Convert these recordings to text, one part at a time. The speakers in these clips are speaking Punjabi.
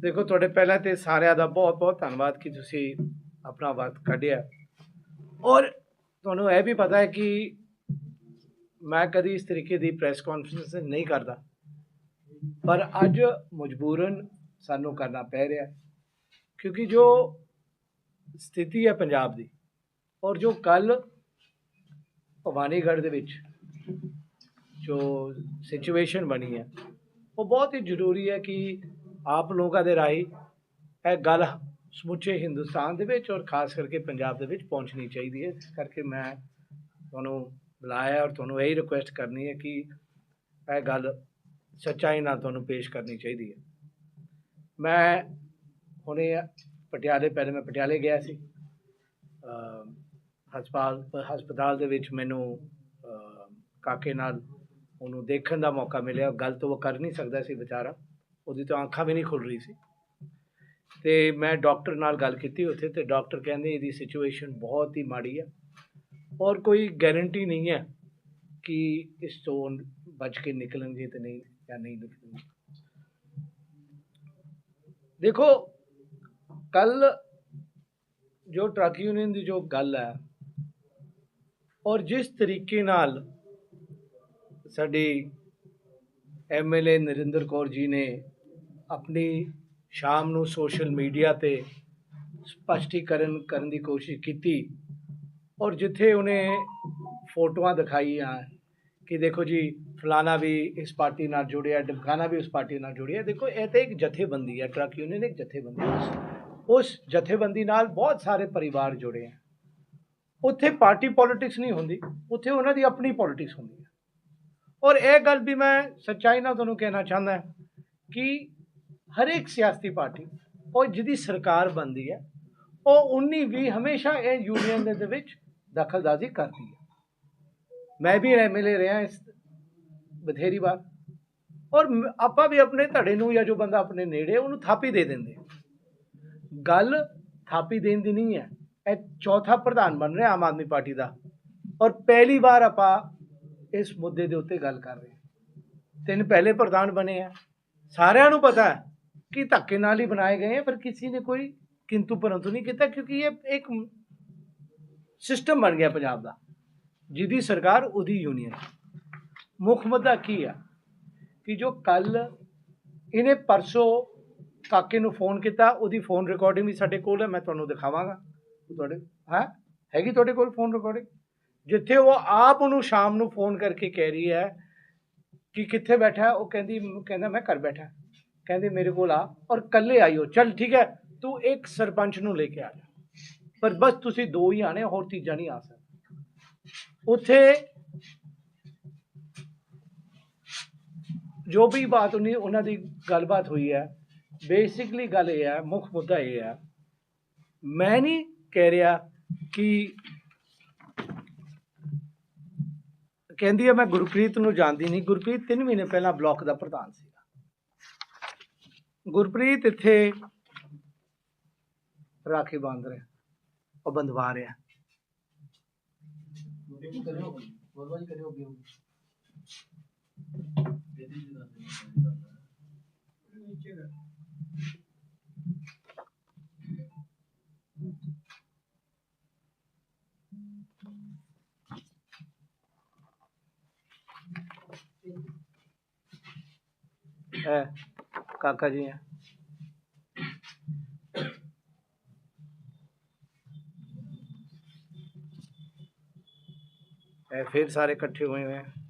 ਦੇਖੋ, ਤੁਹਾਡੇ ਪਹਿਲਾਂ ਤੇ ਸਾਰਿਆਂ ਦਾ ਬਹੁਤ ਬਹੁਤ ਧੰਨਵਾਦ ਕਿ ਤੁਸੀਂ ਆਪਣਾ ਵਕਤ ਕੱਢਿਆ। ਔਰ ਤੁਹਾਨੂੰ ਇਹ ਵੀ ਪਤਾ ਹੈ ਕਿ ਮੈਂ ਕਦੀ ਇਸ ਤਰੀਕੇ ਦੀ ਪ੍ਰੈਸ ਕਾਨਫਰੰਸ ਨਹੀਂ ਕਰਦਾ। ਪਰ ਅੱਜ ਮਜਬੂਰਨ ਸਾਨੂੰ ਕਰਨਾ ਪੈ ਰਿਹਾ ਕਿਉਂਕਿ ਜੋ ਸਥਿਤੀ ਹੈ ਪੰਜਾਬ ਦੀ ਔਰ ਜੋ ਕੱਲ ਭਵਾਨੀਗੜ੍ਹ ਦੇ ਵਿੱਚ ਜੋ ਸਿਚੁਏਸ਼ਨ ਬਣੀ ਹੈ, ਉਹ ਬਹੁਤ ਹੀ ਜ਼ਰੂਰੀ ਹੈ ਕਿ ਆਪ ਲੋਕਾਂ ਦੇ ਰਾਹੀਂ ਇਹ ਗੱਲ ਸਮੁੱਚੇ ਹਿੰਦੁਸਤਾਨ ਦੇ ਵਿੱਚ ਔਰ ਖਾਸ ਕਰਕੇ ਪੰਜਾਬ ਦੇ ਵਿੱਚ ਪਹੁੰਚਣੀ ਚਾਹੀਦੀ ਹੈ। ਇਸ ਕਰਕੇ ਮੈਂ ਤੁਹਾਨੂੰ ਬੁਲਾਇਆ ਔਰ ਤੁਹਾਨੂੰ ਇਹੀ ਰਿਕੁਐਸਟ ਕਰਨੀ ਹੈ ਕਿ ਇਹ ਗੱਲ ਸੱਚਾਈ ਨਾਲ ਤੁਹਾਨੂੰ ਪੇਸ਼ ਕਰਨੀ ਚਾਹੀਦੀ ਹੈ। ਮੈਂ ਹੁਣੇ ਪਟਿਆਲੇ ਪਹਿਲੇ ਮੈਂ ਪਟਿਆਲੇ ਗਿਆ ਸੀ। ਅ, ਹਸਪਤਾਲ ਹਸਪਤਾਲ ਦੇ ਵਿੱਚ ਮੈਨੂੰ ਕਾਕੇ ਨਾਲ ਉਹਨੂੰ ਦੇਖਣ ਦਾ ਮੌਕਾ ਮਿਲਿਆ। ਗੱਲ ਤਾਂ ਉਹ ਕਰ ਨਹੀਂ ਸਕਦਾ ਸੀ ਵਿਚਾਰਾ। ਉਹਦੀ ਤਾਂ ਅੱਖਾਂ ਵੀ ਨਹੀਂ ਖੁੱਲ ਰਹੀ ਸੀ। ਤੇ ਮੈਂ ਡਾਕਟਰ ਨਾਲ ਗੱਲ ਕੀਤੀ ਉੱਥੇ ਤੇ ਡਾਕਟਰ ਕਹਿੰਦੇ ਇਹਦੀ ਸਿਚੁਏਸ਼ਨ ਬਹੁਤ ਹੀ ਮਾੜੀ ਹੈ ਔਰ ਕੋਈ ਗਾਰੰਟੀ ਨਹੀਂ ਹੈ ਕਿ ਇਸ ਤੋਂ ਬਚ ਕੇ ਨਿਕਲਣਗੇ ਤੇ ਨਹੀਂ ਜਾਂ ਨਹੀਂ ਨਿਕਲਣਗੇ। ਦੇਖੋ, ਕੱਲ ਜੋ ਟਰੱਕ ਯੂਨੀਅਨ ਦੀ ਜੋ ਗੱਲ ਹੈ ਔਰ ਜਿਸ ਤਰੀਕੇ ਨਾਲ ਸਾਡੀ ਐਮਐਲਏ ਨਰਿੰਦਰ ਕੌਰ ਜੀ ਨੇ ਆਪਣੀ ਸ਼ਾਮ ਨੂੰ ਸੋਸ਼ਲ ਮੀਡੀਆ ਤੇ ਸਪਸ਼ਟੀਕਰਨ ਕਰਨ ਦੀ ਕੋਸ਼ਿਸ਼ ਕੀਤੀ ਔਰ ਜਿੱਥੇ ਉਹਨੇ ਫੋਟੋਆਂ ਦਿਖਾਈਆਂ ਕਿ ਦੇਖੋ ਜੀ, ਫਲਾਣਾ ਵੀ ਇਸ ਪਾਰਟੀ ਨਾਲ ਜੁੜਿਆ ਡਮਕਾਨਾ ਵੀ ਉਸ ਪਾਰਟੀ ਨਾਲ ਜੁੜਿਆ, ਦੇਖੋ ਇਹ ਤਾਂ ਇੱਕ ਜਥੇਬੰਦੀ ਹੈ, ਟਰੱਕ ਯੂਨੀਅਨ ਇੱਕ ਜਥੇਬੰਦੀ ਹੈ। ਉਸ- ਜਥੇਬੰਦੀ ਨਾਲ ਬਹੁਤ ਸਾਰੇ ਪਰਿਵਾਰ ਜੁੜੇ ਹੈ ਉੱਥੇ ਪਾਰਟੀ ਪੋਲਿਟਿਕਸ ਨਹੀਂ ਹੁੰਦੀ, ਉੱਥੇ ਉਹਨਾਂ ਦੀ ਆਪਣੀ ਪੋਲਿਟਿਕਸ ਹੁੰਦੀ ਹੈ। ਔਰ ਇਹ ਗੱਲ ਵੀ ਮੈਂ ਸੱਚਾਈ ਨਾਲ ਤੁਹਾਨੂੰ ਕਹਿਣਾ ਚਾਹੁੰਦਾ ਕਿ ਹਰੇਕ ਸਿਆਸੀ ਪਾਰਟੀ, ਉਹ ਜਿਹਦੀ ਸਰਕਾਰ ਬਣਦੀ ਹੈ, ਉਹ ਉਨੀ ਵੀ ਹਮੇਸ਼ਾ ਇਹ ਯੂਨੀਅਨ ਦੇ ਵਿੱਚ ਦਖਲਦਾਜ਼ੀ ਕਰਦੀ ਹੈ। ਮੈਂ ਵੀ ਐਮਐਲਏ ਰਿਹਾ ਇਸ ਬਥੇਰੀ ਵਾਰ। ਔਰ ਆਪਾਂ ਵੀ ਆਪਣੇ ਧੜੇ ਨੂੰ ਜਾਂ ਜੋ ਬੰਦਾ ਆਪਣੇ ਨੇੜੇ ਉਹਨੂੰ ਥਾਪੀ ਦੇ ਦਿੰਦੇ ਗੱਲ ਥਾਪੀ ਦੇਣ ਦੀ ਨਹੀਂ ਹੈ। ਇਹ ਚੌਥਾ ਪ੍ਰਧਾਨ ਬਣ ਰਿਹਾ ਆਮ ਆਦਮੀ ਪਾਰਟੀ ਦਾ। ਔਰ ਪਹਿਲੀ ਵਾਰ ਆਪਾਂ ਇਸ ਮੁੱਦੇ ਦੇ ਉੱਤੇ ਗੱਲ ਕਰ ਰਹੇ ਹਾਂ। ਤਿੰਨ ਪਹਿਲੇ ਪ੍ਰਧਾਨ ਬਣੇ ਆ। ਸਾਰਿਆਂ ਨੂੰ ਪਤਾ ਹੈ ਕਿ ਧੱਕੇ ਨਾਲ ਹੀ ਬਣਾਏ ਗਏ ਹੈ ਪਰ ਕਿਸੇ ਨੇ ਕੋਈ ਕਿੰਤੂ ਪਰੰਤੂ ਨਹੀਂ ਕੀਤਾ ਕਿਉਂਕਿ ਇਹ ਇੱਕ ਸਿਸਟਮ ਬਣ ਗਿਆ ਪੰਜਾਬ ਦਾ ਜਿਹਦੀ ਸਰਕਾਰ ਉਹਦੀ ਯੂਨੀਅਨ ਮੁੱਖ ਮੁੱਦਾ ਕੀ ਆ ਕਿ ਜੋ ਕੱਲ ਇਹਨੇ ਪਰਸੋਂ ਕਾਕੇ ਨੂੰ ਫੋਨ ਕੀਤਾ ਉਹਦੀ ਫੋਨ ਰਿਕਾਰਡਿੰਗ ਵੀ ਸਾਡੇ ਕੋਲ ਹੈ ਮੈਂ ਤੁਹਾਨੂੰ ਦਿਖਾਵਾਂਗਾ ਤੁਹਾਡੇ ਹੈ ਹੈਗੀ ਤੁਹਾਡੇ ਕੋਲ ਫੋਨ ਰਿਕਾਰਡਿੰਗ ਜਿੱਥੇ ਉਹ ਆਪ ਉਹਨੂੰ ਸ਼ਾਮ ਨੂੰ ਫੋਨ ਕਰਕੇ ਕਹਿ ਰਹੀ ਹੈ ਕਿ ਕਿੱਥੇ ਬੈਠਾ ਉਹ ਕਹਿੰਦੀ ਕਹਿੰਦਾ ਮੈਂ ਘਰ ਬੈਠਾ ਕਹਿੰਦੇ ਮੇਰੇ ਕੋਲ ਆ ਔਰ ਕੱਲੇ ਆਇਓ, ਚੱਲ ਠੀਕ ਹੈ, ਤੂੰ ਇੱਕ ਸਰਪੰਚ ਨੂੰ ਲੈ ਕੇ ਆ ਜਾ। ਪਰ ਬਸ ਤੁਸੀਂ ਦੋ ਹੀ ਆਣੇ ਹੋਰ ਤੀਜਾ ਨਹੀਂ ਆ ਸਕਦਾ। ਉੱਥੇ ਜੋ ਵੀ ਬਾਤ ਉਹਨੇ ਉਹਨਾਂ ਦੀ ਗੱਲਬਾਤ ਹੋਈ ਹੈ, ਬੇਸਿਕਲੀ ਗੱਲ ਇਹ ਹੈ, ਮੁੱਖ ਮੁੱਦਾ ਇਹ ਹੈ, ਮੈਂ ਨਹੀਂ ਕਹਿ ਰਿਹਾ ਕਿ ਕਹਿੰਦੀ ਹੈ ਮੈਂ ਗੁਰਪ੍ਰੀਤ ਨੂੰ ਜਾਣਦੀ ਨਹੀਂ। ਗੁਰਪ੍ਰੀਤ 3 ਮਹੀਨੇ ਪਹਿਲਾਂ ਬਲਾਕ ਦਾ ਪ੍ਰਧਾਨ ਸੀ। ਗੁਰਪ੍ਰੀਤ ਇੱਥੇ ਰਾਖੀ ਬੰਦ ਰਿਹਾ ਉਹ ਬੰਦਵਾ ਰਿਹਾ। ਹੈ। ਕਾਕਾ ਜੀ ਹੈ ਇਹ ਫਿਰ ਸਾਰੇ ਇਕੱਠੇ ਹੋਏ ਹੋਏ हैं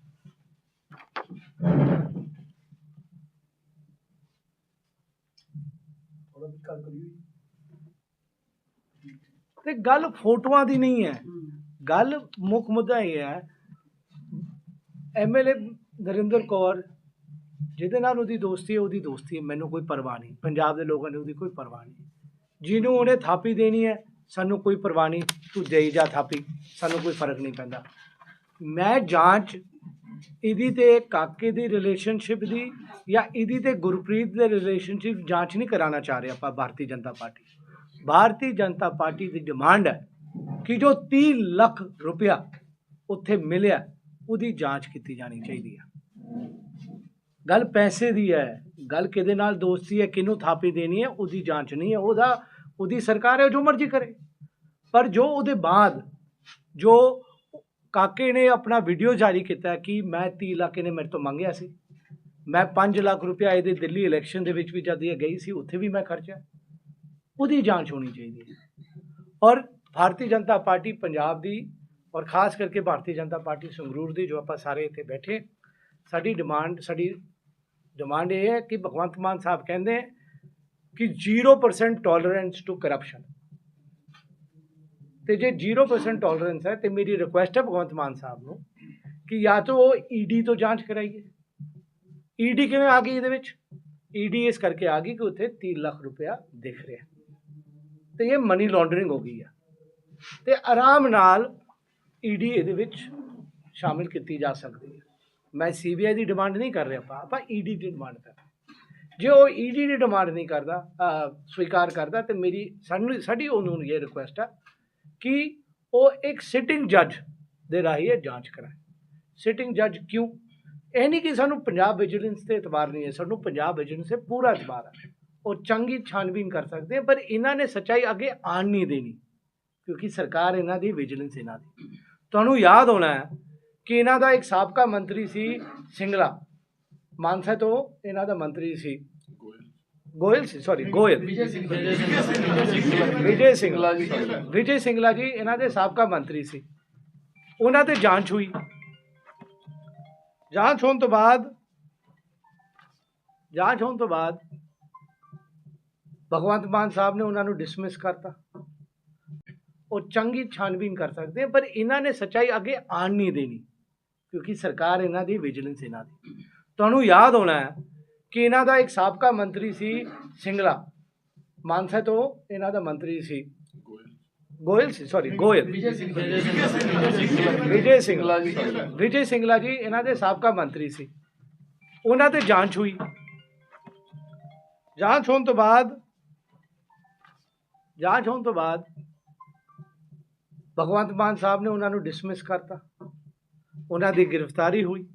ਤੇ ਗੱਲ ਫੋਟੋਆਂ ਦੀ ਨਹੀਂ ਹੈ ਗੱਲ ਮੁੱਖ ਮੁੱਦਾ ਇਹ ਹੈ ਐਮਐਲਏ ਨਰਿੰਦਰ ਕੌਰ ਜਿਹਦੇ ਨਾਲ ਉਹਦੀ ਦੋਸਤੀ ਹੈ, ਉਹਦੀ ਦੋਸਤੀ ਹੈ, ਮੈਨੂੰ ਕੋਈ ਪਰਵਾਹ ਨਹੀਂ। ਪੰਜਾਬ ਦੇ ਲੋਕਾਂ ਨੂੰ ਉਹਦੀ ਕੋਈ ਪਰਵਾਹ ਨਹੀਂ। ਜਿਹਨੂੰ ਉਹਨੇ ਥਾਪੀ ਦੇਣੀ ਹੈ, ਸਾਨੂੰ ਕੋਈ ਪਰਵਾਹ ਨਹੀਂ। ਤੂੰ ਦੇਈ ਜਾ ਥਾਪੀ, ਸਾਨੂੰ ਕੋਈ ਫ਼ਰਕ ਨਹੀਂ ਪੈਂਦਾ। ਮੈਂ ਜਾਂਚ ਇਹਦੀ ਤੇ ਕਾਕੇ ਦੀ ਰਿਲੇਸ਼ਨਸ਼ਿਪ ਦੀ ਜਾਂ ਇਹਦੀ ਤੇ ਗੁਰਪ੍ਰੀਤ ਦੇ ਰਿਲੇਸ਼ਨਸ਼ਿਪ ਜਾਂਚ ਨਹੀਂ ਕਰਾਉਣਾ ਚਾਹ ਰਹੇ ਆਪਾਂ, ਭਾਰਤੀ ਜਨਤਾ ਪਾਰਟੀ। ਭਾਰਤੀ ਜਨਤਾ ਪਾਰਟੀ ਦੀ ਡਿਮਾਂਡ ਹੈ ਕਿ ਜੋ 30 ਲੱਖ ਰੁਪਇਆ ਉੱਥੇ ਮਿਲਿਆ, ਉਹਦੀ ਜਾਂਚ ਕੀਤੀ ਜਾਣੀ ਚਾਹੀਦੀ ਹੈ ਗੱਲ ਪੈਸੇ ਦੀ ਹੈ, ਗੱਲ ਕਿਹਦੇ ਨਾਲ ਦੋਸਤੀ ਹੈ, ਕਿਹਨੂੰ ਥਾਪੀ ਦੇਣੀ ਹੈ, ਉਹਦੀ ਜਾਂਚ ਨਹੀਂ ਹੈ, ਉਹਦਾ, ਉਹਦੀ ਸਰਕਾਰ ਹੈ ਜੋ ਮਰਜ਼ੀ ਕਰੇ। ਪਰ ਜੋ ਉਹਦੇ ਬਾਅਦ, ਜੋ ਕਾਕੇ ਨੇ ਆਪਣਾ ਵੀਡੀਓ ਜਾਰੀ ਕੀਤਾ ਕਿ ਮੈਂ 30 ਲੱਖ ਇਹਨੇ ਮੇਰੇ ਤੋਂ ਮੰਗਿਆ ਸੀ, ਮੈਂ 5 ਲੱਖ ਰੁਪਇਆ ਇਹਦੇ ਦਿੱਲੀ ਇਲੈਕਸ਼ਨ ਦੇ ਵਿੱਚ ਵੀ ਜਦ ਇਹ ਗਈ ਸੀ, ਉੱਥੇ ਵੀ ਮੈਂ ਖਰਚਿਆ। ਉਹਦੀ ਜਾਂਚ ਹੋਣੀ ਚਾਹੀਦੀ ਹੈ। ਔਰ ਭਾਰਤੀ ਜਨਤਾ ਪਾਰਟੀ ਪੰਜਾਬ ਦੀ, ਔਰ ਖਾਸ ਕਰਕੇ ਭਾਰਤੀ ਜਨਤਾ ਪਾਰਟੀ ਸੰਗਰੂਰ ਦੀ, ਜੋ ਆਪਾਂ ਸਾਰੇ ਇੱਥੇ ਬੈਠੇ ਸਾਡੀ ਡਿਮਾਂਡ ਸਾਡੀ ਡਿਮਾਂਡ ਇਹ ਹੈ ਕਿ ਭਗਵੰਤ ਮਾਨ ਸਾਹਿਬ ਕਹਿੰਦੇ ਹੈ ਕਿ 0% ਟੋਲਰੈਂਸ ਟੂ ਕਰਪਸ਼ਨ ਤੇ ਜੇ 0% ਟੋਲਰੈਂਸ ਹੈ ਤੇ ਮੇਰੀ ਰਿਕੁਐਸਟ ਹੈ ਭਗਵੰਤ ਮਾਨ ਸਾਹਿਬ ਨੂੰ ਕਿ ਜਾਂ ਤਾਂ ਉਹ ਈਡੀ ਤੋਂ ਜਾਂਚ ਕਰਾਈਏ ਈਡੀ ਕਿਵੇਂ ਆ ਗਈ ਇਹਦੇ ਵਿੱਚ ਈਡੀ ਇਸ ਕਰਕੇ ਆ ਗਈ ਕਿ ਉੱਥੇ 3 ਲੱਖ ਰੁਪਇਆ ਦਿਖ ਰਿਹਾ ਤੇ ਇਹ ਮਨੀ ਲਾਂਡਰਿੰਗ ਹੋ ਗਈ ਆ ਤੇ ਆਰਾਮ ਨਾਲ ਈਡੀ ਇਹਦੇ ਵਿੱਚ ਸ਼ਾਮਿਲ ਕੀਤੀ ਜਾ ਸਕਦੀ ਹੈ ਮੈਂ ਸੀਬੀਆਈ ਦੀ ਡਿਮਾਂਡ ਨਹੀਂ ਕਰ ਰਿਹਾ, ਆਪਾਂ ਆਪਾਂ ਈਡੀ ਦੀ ਡਿਮਾਂਡ ਕਰ ਰਹੇ ਜੇ ਉਹ ਈਡੀ ਦੀ ਡਿਮਾਂਡ ਨਹੀਂ ਕਰਦਾ ਸਵੀਕਾਰ ਕਰਦਾ, ਤੇ ਮੇਰੀ ਸਾਨੂੰ ਸਾਡੀ ਉਹਨੂੰ ਇਹ ਰਿਕੁਐਸਟ ਆ ਕਿ ਉਹ ਇੱਕ ਸਿਟਿੰਗ ਜੱਜ ਦੇ ਰਾਹੀਂ ਇਹ ਜਾਂਚ ਕਰਾਏ। ਸਿਟਿੰਗ ਜੱਜ ਕਿਉਂ? ਇਹ ਨਹੀਂ ਕਿ ਸਾਨੂੰ ਪੰਜਾਬ ਵਿਜੀਲੈਂਸ ਤੇ ਇਤਬਾਰ ਨਹੀਂ ਹੈ, ਸਾਨੂੰ ਪੰਜਾਬ ਵਿਜੀਲੈਂਸ ਤੇ ਪੂਰਾ ਇਤਬਾਰ ਹੈ ਉਹ ਚੰਗੀ ਛਾਨਬੀਨ ਕਰ ਸਕਦੇ ਆ, ਪਰ ਇਹਨਾਂ ਨੇ ਸੱਚਾਈ ਅੱਗੇ ਆਣ ਨਹੀਂ ਦੇਣੀ, ਕਿਉਂਕਿ ਸਰਕਾਰ ਇਹਨਾਂ ਦੀ ਵਿਜੀਲੈਂਸ ਇਹਨਾਂ ਦੀ। ਤੁਹਾਨੂੰ ਯਾਦ ਹੋਣਾ ਹੈ ਕਿ ਇਹਨਾਂ ਦਾ ਇੱਕ ਸਾਬਕਾ ਮੰਤਰੀ ਸੀ ਸਿੰਗਲਾ। ਮਾਨਸਾ ਤੋਂ ਇਹਨਾਂ ਦਾ ਮੰਤਰੀ ਸੀ। ਗੋਇਲ ਸੀ ਸੌਰੀ ਗੋਇਲ। ਵਿਜੇ ਸਿੰਘ। ਵਿਜੇ ਸਿੰਗਲਾ ਜੀ। ਵਿਜੇ ਸਿੰਗਲਾ ਜੀ ਇਹਨਾਂ ਦੇ ਸਾਬਕਾ ਮੰਤਰੀ ਸੀ। ਉਹਨਾਂ ਤੇ ਜਾਂਚ ਹੋਈ ਜਾਂਚ ਹੋਣ ਤੋਂ ਬਾਅਦ ਜਾਂਚ ਹੋਣ ਤੋਂ ਬਾਅਦ ਭਗਵੰਤ ਮਾਨ ਸਾਹਿਬ ਨੇ ਉਹਨਾਂ ਨੂੰ ਡਿਸਮਿਸ ਕਰਤਾ। ਉਹ ਚੰਗੀ ਛਾਨਬੀਨ ਕਰ ਸਕਦੇ ਪਰ ਇਹਨਾਂ ਨੇ ਸੱਚਾਈ ਅੱਗੇ ਆਣ ਨਹੀਂ ਦੇਣੀ। ਕਿਉਂਕਿ ਸਰਕਾਰ ਇਹਨਾਂ ਦੀ ਵਿਜੀਲੈਂਸ ਇਹਨਾਂ ਦੀ। ਤੁਹਾਨੂੰ ਯਾਦ ਹੋਣਾ ਹੈ ਕਿ ਇਹਨਾਂ ਦਾ ਇੱਕ ਸਾਬਕਾ ਮੰਤਰੀ ਸੀ ਸਿੰਗਲਾ। ਮਾਨਸਾ ਤੋਂ ਇਹਨਾਂ ਦਾ ਮੰਤਰੀ ਸੀ। ਗੋਇਲ ਸੀ ਸੌਰੀ ਗੋਇਲ। ਵਿਜੇ ਸਿੰਗਲਾ ਜੀ। ਵਿਜੇ ਸਿੰਗਲਾ ਜੀ। ਇਹਨਾਂ ਦੇ ਸਾਬਕਾ ਮੰਤਰੀ ਸੀ। ਉਹਨਾਂ ਤੇ ਜਾਂਚ ਹੋਈ ਜਾਂਚ ਹੋਣ ਤੋਂ ਬਾਅਦ ਜਾਂਚ ਹੋਣ ਤੋਂ ਬਾਅਦ ਭਗਵੰਤ ਮਾਨ ਸਾਹਿਬ ਨੇ ਉਹਨਾਂ ਨੂੰ ਡਿਸਮਿਸ ਕਰਤਾ। ਉਹਨਾਂ ਦੀ ਗ੍ਰਿਫਤਾਰੀ ਹੋਈ।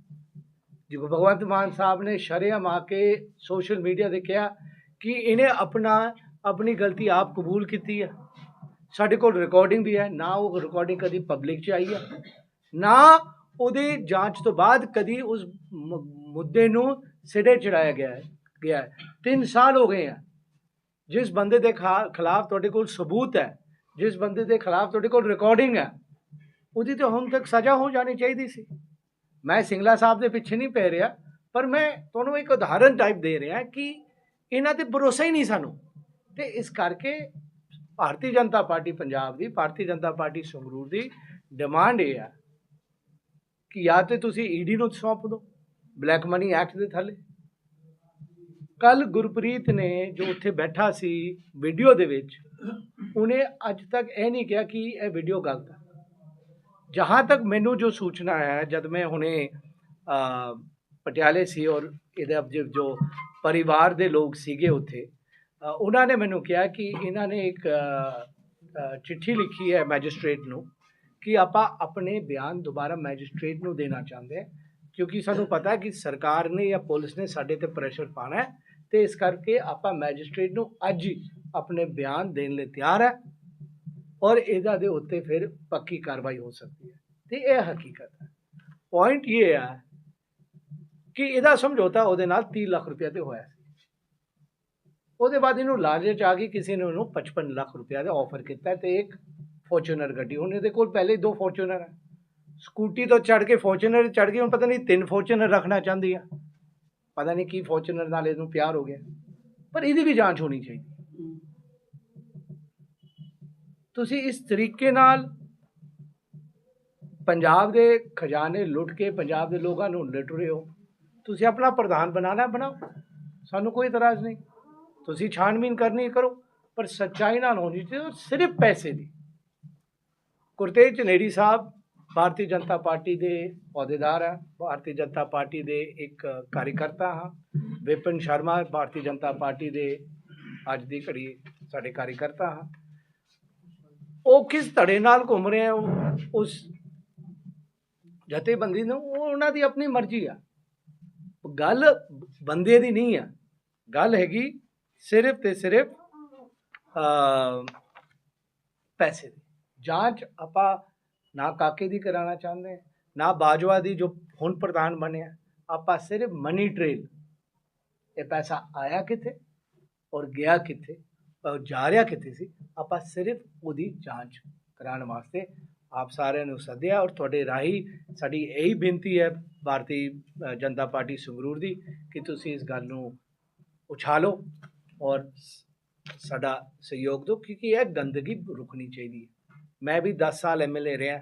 ਜਿਵੇਂ ਭਗਵੰਤ ਮਾਨ ਸਾਹਿਬ ਨੇ ਸ਼ਰੇਆਮ ਆ ਕੇ ਸੋਸ਼ਲ ਮੀਡੀਆ ਤੇ ਕਿਹਾ ਕਿ ਇਹਨੇ ਆਪਣਾ, ਆਪਣੀ ਗਲਤੀ ਆਪ ਕਬੂਲ ਕੀਤੀ ਹੈ ਸਾਡੇ ਕੋਲ ਰਿਕਾਰਡਿੰਗ ਵੀ ਹੈ, ਨਾ ਉਹ ਰਿਕਾਰਡਿੰਗ ਕਦੀ ਪਬਲਿਕ 'ਚ ਆਈ ਹੈ ਨਾ ਉਹਦੇ ਜਾਂਚ ਤੋਂ ਬਾਅਦ ਕਦੀ ਉਸ ਮੁੱਦੇ ਨੂੰ ਸਿਰੇ ਚੜਾਇਆ ਗਿਆ ਹੈ ਗਿਆ ਹੈ। 3 ਸਾਲ ਹੋ ਗਏ ਆ। ਜਿਸ ਬੰਦੇ ਦੇ ਖਾ- ਖਿਲਾਫ ਤੁਹਾਡੇ ਕੋਲ ਸਬੂਤ ਹੈ, ਜਿਸ ਬੰਦੇ ਦੇ ਖਿਲਾਫ ਤੁਹਾਡੇ ਕੋਲ ਰਿਕਾਰਡਿੰਗ ਹੈ ਉਹਦੀ ਤਾਂ ਹੁਣ ਤੱਕ ਸਜ਼ਾ ਹੋ ਜਾਣੀ ਚਾਹੀਦੀ ਸੀ। ਮੈਂ ਸਿੰਗਲਾ ਸਾਹਿਬ ਦੇ ਪਿੱਛੇ ਨਹੀਂ ਪੈ ਰਿਹਾ, ਪਰ ਮੈਂ ਤੁਹਾਨੂੰ ਇੱਕ ਉਦਾਹਰਨ ਟਾਈਪ ਦੇ ਰਿਹਾ ਕਿ ਇਹਨਾਂ ਤੇ ਭਰੋਸਾ ਹੀ ਨਹੀਂ ਸਾਨੂੰ। ਤੇ ਇਸ ਕਰਕੇ ਭਾਰਤੀ ਜਨਤਾ ਪਾਰਟੀ ਪੰਜਾਬ ਦੀ, ਭਾਰਤੀ ਜਨਤਾ ਪਾਰਟੀ ਸੰਗਰੂਰ ਦੀ ਡਿਮਾਂਡ ਇਹ ਆ ਕਿ ਜਾਂ ਤੇ ਤੁਸੀਂ ਈਡੀ ਨੂੰ ਸੌਂਪ ਦਿਓ ਬਲੈਕ ਮਨੀ ਐਕਟ ਦੇ ਥੱਲੇ। ਕੱਲ ਗੁਰਪ੍ਰੀਤ ਨੇ ਜੋ ਉੱਥੇ ਬੈਠਾ ਸੀ ਵੀਡੀਓ ਦੇ ਵਿੱਚ, ਉਹਨੇ ਅੱਜ ਤੱਕ ਇਹ ਨਹੀਂ ਕਿਹਾ ਕਿ ਇਹ ਵੀਡੀਓ ਗਲਤ ਹੈ ਜਹਾਂ ਤੱਕ ਮੈਨੂੰ ਜੋ ਸੂਚਨਾ ਹੈ ਜਦ ਮੈਂ ਹੁਣੇ ਪਟਿਆਲੇ ਸੀ ਔਰ ਇਹਦੇ ਅਬ ਜੋ- ਪਰਿਵਾਰ ਦੇ ਲੋਕ ਸੀਗੇ ਉੱਥੇ ਉਹਨਾਂ ਨੇ ਮੈਨੂੰ ਕਿਹਾ ਕਿ ਇਹਨਾਂ ਨੇ ਇੱਕ ਚਿੱਠੀ ਲਿਖੀ ਹੈ ਮੈਜਿਸਟ੍ਰੇਟ ਨੂੰ ਕਿ ਆਪਾਂ ਆਪਣੇ ਬਿਆਨ ਦੁਬਾਰਾ ਮੈਜਿਸਟ੍ਰੇਟ ਨੂੰ ਦੇਣਾ ਚਾਹੁੰਦੇ ਹਾਂ ਕਿਉਂਕਿ ਸਾਨੂੰ ਪਤਾ ਹੈ ਕਿ ਸਰਕਾਰ ਨੇ ਜਾਂ ਪੁਲਿਸ ਨੇ ਸਾਡੇ ਤੇ ਪ੍ਰੈਸ਼ਰ ਪਾਣਾ ਹੈ ਤੇ ਇਸ ਕਰਕੇ ਆਪਾਂ ਮੈਜਿਸਟ੍ਰੇਟ ਨੂੰ ਅੱਜ ਹੀ ਆਪਣੇ ਬਿਆਨ ਦੇਣ ਲਈ ਤਿਆਰ ਹੈ ਔਰ ਇਹਦਾ ਦੇ ਉੱਤੇ ਫਿਰ ਪੱਕੀ ਕਾਰਵਾਈ ਹੋ ਸਕਦੀ ਹੈ। ਤੇ ਇਹ ਹਕੀਕਤ ਹੈ। ਪੁਆਇੰਟ ਇਹ ਹੈ ਕਿ ਇਹਦਾ ਸਮਝੌਤਾ ਉਹਦੇ ਨਾਲ 30 ਲੱਖ ਰੁਪਏ ਤੇ ਹੋਇਆ ਸੀ। ਉਹਦੇ ਬਾਅਦ ਇਹਨੂੰ ਲਾਲਚ ਆ ਗਈ, ਕਿਸੇ ਨੇ ਉਹਨੂੰ 55 ਲੱਖ ਰੁਪਏ ਦਾ ਆਫਰ ਕੀਤਾ ਤੇ ਇੱਕ ਫੋਰਚੂਨਰ ਗੱਡੀ। ਹੁਣ ਇਹਦੇ ਕੋਲ ਪਹਿਲੇ ਦੋ ਫੋਰਚੂਨਰ ਹੈ। ਸਕੂਟੀ ਤੋਂ ਚੜ ਕੇ ਫੋਰਚੂਨਰ ਚੜ ਗਈ, ਹੁਣ ਪਤਾ ਨਹੀਂ ਤਿੰਨ ਫੋਰਚੂਨਰ ਰੱਖਣਾ ਚਾਹੁੰਦੀ ਆ। ਪਤਾ ਨਹੀਂ ਕੀ ਫੋਰਚੂਨਰ ਨਾਲ ਇਹਨੂੰ ਪਿਆਰ ਹੋ ਗਿਆ। ਪਰ ਇਹਦੀ ਵੀ ਜਾਂਚ ਹੋਣੀ ਚਾਹੀਦੀ। ਤੁਸੀਂ ਇਸ ਤਰੀਕੇ ਨਾਲ ਪੰਜਾਬ ਦੇ ਖਜ਼ਾਨੇ ਲੁੱਟ ਕੇ ਪੰਜਾਬ ਦੇ ਲੋਕਾਂ ਨੂੰ ਲੁੱਟ ਰਹੇ ਹੋ। ਤੁਸੀਂ ਆਪਣਾ ਪ੍ਰਧਾਨ ਬਣਾਣਾ ਬਣਾਓ। ਸਾਨੂੰ ਕੋਈ ਇਤਰਾਜ਼ ਨਹੀਂ। ਤੁਸੀਂ ਛਾਣਬੀਨ ਕਰਨੀ ਕਰੋ, ਪਰ ਸੱਚਾਈ ਨਾਲ ਹੋਣੀ ਚਾਹੀਦੀ ਸਿਰਫ ਪੈਸੇ ਦੀ। ਗੁਰਤੇਜ ਚਨੇੜੀ ਸਾਹਿਬ ਭਾਰਤੀ ਜਨਤਾ ਪਾਰਟੀ ਦੇ ਅਹੁਦੇਦਾਰ ਹੈ ਭਾਰਤੀ ਜਨਤਾ ਪਾਰਟੀ ਦੇ ਇੱਕ ਕਾਰਜਕਰਤਾ ਹਾਂ। ਵਿਪਨ ਸ਼ਰਮਾ ਭਾਰਤੀ ਜਨਤਾ ਪਾਰਟੀ ਦੇ ਅੱਜ ਦੀ ਘੜੀ ਸਾਡੇ ਕਾਰਜਕਰਤਾ ਹਾਂ। ਉਹ ਕਿਸ ਧੜੇ ਨਾਲ ਘੁੰਮ ਰਹੇ ਆ ਉਹ? ਉਸ ਜਥੇਬੰਦੀ ਨੂੰ, ਉਹ ਉਹਨਾਂ ਦੀ ਆਪਣੀ ਮਰਜ਼ੀ ਆ। ਗੱਲ ਬੰਦੇ ਦੀ ਨਹੀਂ ਆ। ਗੱਲ ਹੈਗੀ ਸਿਰਫ ਤੇ ਸਿਰਫ ਪੈਸੇ ਦੀ। ਜਾਂਚ ਆਪਾਂ ਨਾ ਕਾਕੇ ਦੀ ਕਰਾਉਣਾ ਚਾਹੁੰਦੇ ਨਾ ਬਾਜਵਾ ਦੀ ਜੋ ਹੁਣ ਪ੍ਰਧਾਨ ਬਣਿਆ ਆਪਾਂ ਸਿਰਫ ਮਨੀ ਟ੍ਰੇਲ ਇਹ ਪੈਸਾ ਆਇਆ ਕਿੱਥੇ ਔਰ ਗਿਆ ਕਿੱਥੇ? ਜਾ ਰਿਹਾ ਕਿੱਥੇ ਸੀ? ਆਪਾਂ ਸਿਰਫ ਉਹਦੀ ਜਾਂਚ ਕਰਾਉਣ ਵਾਸਤੇ ਆਪ ਸਾਰਿਆਂ ਨੂੰ ਸੱਦਿਆ ਔਰ ਤੁਹਾਡੇ ਰਾਹੀਂ ਸਾਡੀ ਇਹੀ ਬੇਨਤੀ ਹੈ ਭਾਰਤੀ ਜਨਤਾ ਪਾਰਟੀ ਸੰਗਰੂਰ ਦੀ ਕਿ ਤੁਸੀਂ ਇਸ ਗੱਲ ਨੂੰ ਉਛਾਲੋ ਔਰ ਸਾਡਾ ਸਹਿਯੋਗ ਦਿਓ ਕਿਉਂਕਿ ਇਹ ਗੰਦਗੀ ਰੁਕਣੀ ਚਾਹੀਦੀ ਹੈ। ਮੈਂ ਵੀ 10 ਸਾਲ ਐਮਐਲਏ ਰਿਹਾ।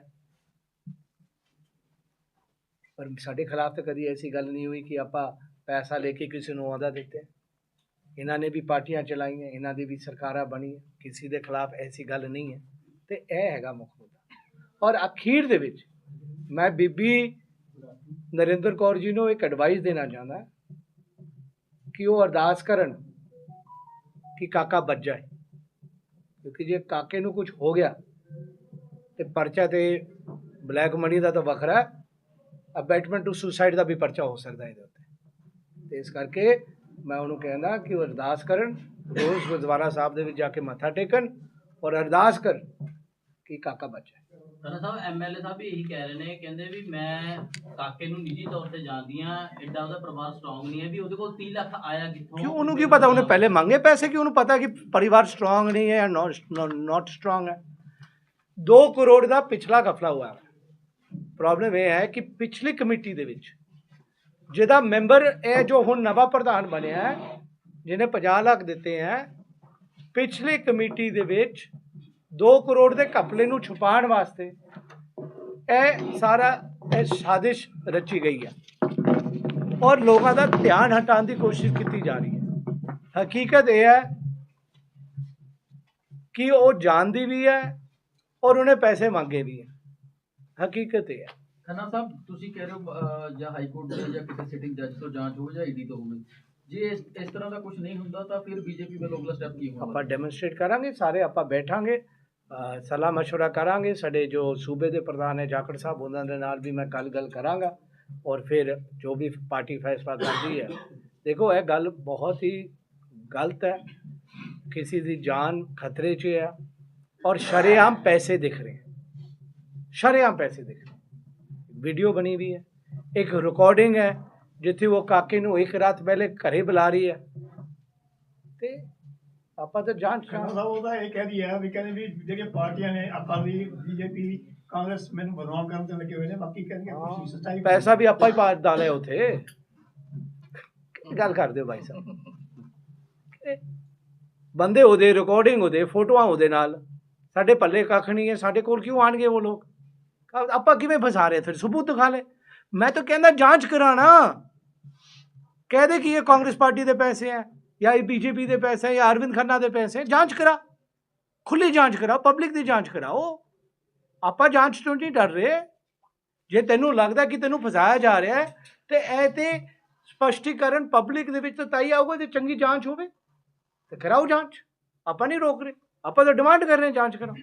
ਪਰ ਸਾਡੇ ਖਿਲਾਫ ਤਾਂ ਕਦੀ ਐਸੀ ਗੱਲ ਨਹੀਂ ਹੋਈ ਕਿ ਆਪਾਂ ਪੈਸਾ ਲੈ ਕੇ ਕਿਸੇ ਨੂੰ ਅਹੁਦਾ ਦਿੱਤੇ। ਇਹਨਾਂ ਨੇ ਵੀ ਪਾਰਟੀਆਂ ਚਲਾਈਆਂ, ਇਹਨਾਂ ਦੀ ਵੀ ਸਰਕਾਰਾਂ ਬਣੀਆਂ, ਕਿਸੇ ਦੇ ਖਿਲਾਫ ਐਸੀ ਗੱਲ ਨਹੀਂ ਹੈ। ਤੇ ਇਹ ਹੈਗਾ ਮੁੱਖ ਮੁੱਦਾ। ਔਰ ਅਖੀਰ ਦੇ ਵਿੱਚ ਮੈਂ ਬੀਬੀ ਨਰਿੰਦਰ ਕੌਰ ਜੀ ਨੂੰ ਇੱਕ ਐਡਵਾਈਸ ਦੇਣਾ ਚਾਹੁੰਦਾ ਕਿ ਉਹ ਅਰਦਾਸ ਕਰਨ ਕਿ ਕਾਕਾ ਬਚ ਜਾਏ। ਕਿਉਂਕਿ ਜੇ ਕਾਕੇ ਨੂੰ ਕੁਝ ਹੋ ਗਿਆ ਤੇ ਪਰਚਾ ਤੇ ਬਲੈਕ ਮਨੀ ਦਾ ਤਾਂ ਵੱਖਰਾ ਹੈ। ਅਬੈਟਮੈਂਟ ਟੂ ਸੁਸਾਈਡ ਦਾ ਵੀ ਪਰਚਾ ਹੋ ਸਕਦਾ ਇਹਦੇ ਉੱਤੇ। ਤੇ ਇਸ ਕਰਕੇ ਮੈਂ ਉਹਨੂੰ ਕਹਿੰਦਾ ਕਿ ਉਹ ਅਰਦਾਸ ਕਰਨ ਰੋਜ਼ ਗੁਰਦੁਆਰਾ ਸਾਹਿਬ ਦੇ ਵਿੱਚ ਜਾ ਕੇ ਮੱਥਾ ਟੇਕਣ ਔਰ ਅਰਦਾਸ ਕਰਨ ਕਿ ਕਾਕਾ ਬਚ ਰਾਣਾ ਸਾਹਿਬ ਐਮਐਲਏ ਸਾਹਿਬ ਵੀ ਇਹੀ ਕਹਿ ਰਹੇ ਨੇ ਕਹਿੰਦੇ ਵੀ ਮੈਂ ਕਾਕੇ ਨੂੰ ਨਿੱਜੀ ਤੌਰ ਤੇ ਜਾਣਦੀ ਆ ਐਡਾ ਉਹਦਾ ਪਰਿਵਾਰ ਸਟਰੋਂਗ ਨਹੀਂ ਹੈ ਵੀ ਉਹਦੇ ਕੋਲ 30 ਲੱਖ ਆਇਆ ਕਿੱਥੋਂ? ਕਿਉਂ? ਉਹਨੂੰ ਕੀ ਪਤਾ? ਉਹਨੇ ਪਹਿਲੇ ਮੰਗੇ ਪੈਸੇ ਕਿ ਉਹਨੂੰ ਪਤਾ ਕਿ ਪਰਿਵਾਰ ਸਟਰੋਂਗ ਨਹੀਂ ਹੈ ਨਾਟ ਸਟਰੋਂਗ ਹੈ। 2 ਕਰੋੜ ਦਾ ਪਿਛਲਾ ਘਪਲਾ ਹੋਇਆ। ਪ੍ਰੋਬਲਮ ਇਹ ਹੈ ਕਿ ਪਿਛਲੀ ਕਮੇਟੀ ਦੇ ਵਿੱਚ ਜਿਹਦਾ ਮੈਂਬਰ ਇਹ ਜੋ ਹੁਣ ਨਵਾਂ ਪ੍ਰਧਾਨ ਬਣਿਆ ਹੈ, ਜਿਹਨੇ 50 ਲੱਖ ਦਿੱਤੇ ਹੈ, ਪਿਛਲੀ ਕਮੇਟੀ ਦੇ ਵਿੱਚ 2 ਕਰੋੜ ਦੇ ਘਪਲੇ ਨੂੰ ਛੁਪਾਉਣ ਵਾਸਤੇ ਇਹ ਸਾਰਾ ਇਹ ਸਾਜ਼ਿਸ਼ ਰਚੀ ਗਈ ਹੈ। ਔਰ ਲੋਕਾਂ ਦਾ ਧਿਆਨ ਹਟਾਉਣ ਦੀ ਕੋਸ਼ਿਸ਼ ਕੀਤੀ ਜਾ ਰਹੀ ਹੈ। ਹਕੀਕਤ ਇਹ ਹੈ ਕਿ ਉਹ ਜਾਣਦੀ ਵੀ ਹੈ ਔਰ ਉਹਨੇ ਪੈਸੇ ਮੰਗੇ ਵੀ ਹੈ। ਹਕੀਕਤ ਇਹ ਹੈ। ਖੰਨਾ ਸਾਹਿਬ ਤੁਸੀਂ ਕਹਿ ਰਹੇ ਹੋ ਅਹ, ਜਾਂ ਹਾਈ ਕੋਰਟ ਦੇ ਜਾਂ ਕਿਸੇ ਸਿਟਿੰਗ ਜੱਜ ਤੋਂ ਜਾਂਚ ਹੋਵੇ ਜਾਂ ਈਡੀ ਤੋਂ ਹੋਵੇ। ਜੇ ਇਸ ਇਸ ਤਰ੍ਹਾਂ ਦਾ ਕੁਝ ਨਹੀਂ ਹੁੰਦਾ ਤਾਂ ਫਿਰ ਬੀਜੇਪੀ ਵੱਲੋਂ ਅਗਲਾ ਸਟੈਪ ਕੀ ਹੋਊਗਾ ਆਪਾਂ ਡੈਮੋਨਸਟ੍ਰੇਟ ਕਰਾਂਗੇ ਸਾਰੇ ਆਪਾਂ ਬੈਠਾਂਗੇ ਅ, ਸਲਾਹ ਮਸ਼ਵਰਾ ਕਰਾਂਗੇ। ਸਾਡੇ ਜੋ ਸੂਬੇ ਦੇ ਪ੍ਰਧਾਨ ਹੈ ਜਾਖੜ ਸਾਹਿਬ ਉਹਨਾਂ ਦੇ ਨਾਲ ਵੀ ਮੈਂ ਕੱਲ ਗੱਲ ਕਰਾਂਗਾ। ਔਰ ਫਿਰ ਜੋ ਵੀ ਪਾਰਟੀ ਫੈਸਲਾ ਕਰਦੀ ਹੈ। ਦੇਖੋ ਇਹ ਗੱਲ ਬਹੁਤ ਹੀ ਗਲਤ ਹੈ। ਕਿਸੇ ਦੀ ਜਾਨ ਖਤਰੇ 'ਚ ਹੈ। ਔਰ ਸ਼ਰੇਆਮ ਪੈਸੇ ਦਿਖ ਰਹੇ ਹੈ ਸ਼ਰੇਆਮ ਪੈਸੇ ਦਿਖ ਰਹੇ ਵੀਡੀਓ ਬਣੀ ਵੀ ਹੈ। ਇੱਕ ਰਿਕਾਰਡਿੰਗ ਹੈ ਜਿੱਥੇ ਉਹ ਕਾਕੇ ਨੂੰ ਇੱਕ ਰਾਤ ਪਹਿਲੇ ਘਰੇ ਬੁਲਾ ਰਹੀ ਹੈ। ਤੇ ਆਪਾਂ ਤਾਂ ਜਾਂਚ ਖੰਨਾ ਸਾਹਿਬ ਉਹਦਾ ਇਹ ਕਹਿ ਦਿਆ ਵੀ ਕਹਿੰਦੇ ਵੀ ਜਿਹੜੀਆਂ ਪਾਰਟੀਆਂ ਨੇ ਅਕਾਲੀ ਬੀਜੇਪੀ ਕਾਂਗਰਸ ਮੈਨੂੰ ਬਦਨਾਮ ਕਰਨ ਤੇ ਲੱਗੇ ਹੋਏ ਨੇ ਬਾਕੀ ਕਹਿੰਦੇ ਕੁਝ ਸੱਚਾਈ ਪੈਸਾ ਵੀ ਆਪਾਂ ਹੀ ਪਾ ਡਾਲਿਆ ਉਥੇ। ਗੱਲ ਕਰਦੇ ਹੋ ਭਾਈ ਸਾਹਿਬ। ਬੰਦੇ ਉਹਦੇ ਰਿਕਾਰਡਿੰਗ ਉਹਦੇ ਫੋਟੋਆਂ ਉਹਦੇ ਨਾਲ ਸਾਡੇ ਪੱਲੇ ਕੱਖ ਨਹੀਂ ਹੈ ਸਾਡੇ ਕੋਲ ਕਿਉਂ ਆਣਗੇ ਉਹ ਲੋਕ? ਆਪਾਂ ਕਿਵੇਂ ਫਸਾ ਰਹੇ ਫਿਰ? ਸਬੂਤ ਦਿਖਾ ਲੈ। ਮੈਂ ਤਾਂ ਕਹਿੰਦਾ ਜਾਂਚ ਕਰਾਣਾ। ਕਹਦੇ ਕਿ ਇਹ ਕਾਂਗਰਸ ਪਾਰਟੀ ਦੇ ਪੈਸੇ ਹੈ ਜਾਂ ਇਹ ਬੀਜੇਪੀ ਦੇ ਪੈਸੇ ਹੈ ਜਾਂ ਅਰਵਿੰਦ ਖੰਨਾ ਦੇ ਪੈਸੇ ਹੈ ਜਾਂਚ ਕਰਾ। ਖੁੱਲੀ ਜਾਂਚ ਕਰਾਓ ਪਬਲਿਕ ਦੀ ਜਾਂਚ ਕਰਾਓ। ਆਪਾਂ ਜਾਂਚ ਤੋਂ ਨਹੀਂ ਡਰ ਰਹੇ। ਜੇ ਤੈਨੂੰ ਲੱਗਦਾ ਕਿ ਤੈਨੂੰ ਫਸਾਇਆ ਜਾ ਰਿਹਾ ਹੈ, ਤੇ ਇਹ ਤੇ ਸਪਸ਼ਟੀਕਰਨ ਪਬਲਿਕ ਦੇ ਵਿੱਚ ਤਾਂ ਹੀ ਆਊਗਾ, ਜੇ ਚੰਗੀ ਜਾਂਚ ਹੋਵੇ। ਤੇ ਕਰਾਓ ਜਾਂਚ। ਆਪਾਂ ਨਹੀਂ ਰੋਕ ਰਹੇ। ਆਪਾਂ ਤਾਂ ਡਿਮਾਂਡ ਕਰ ਰਹੇ ਜਾਂਚ ਕਰਾਓ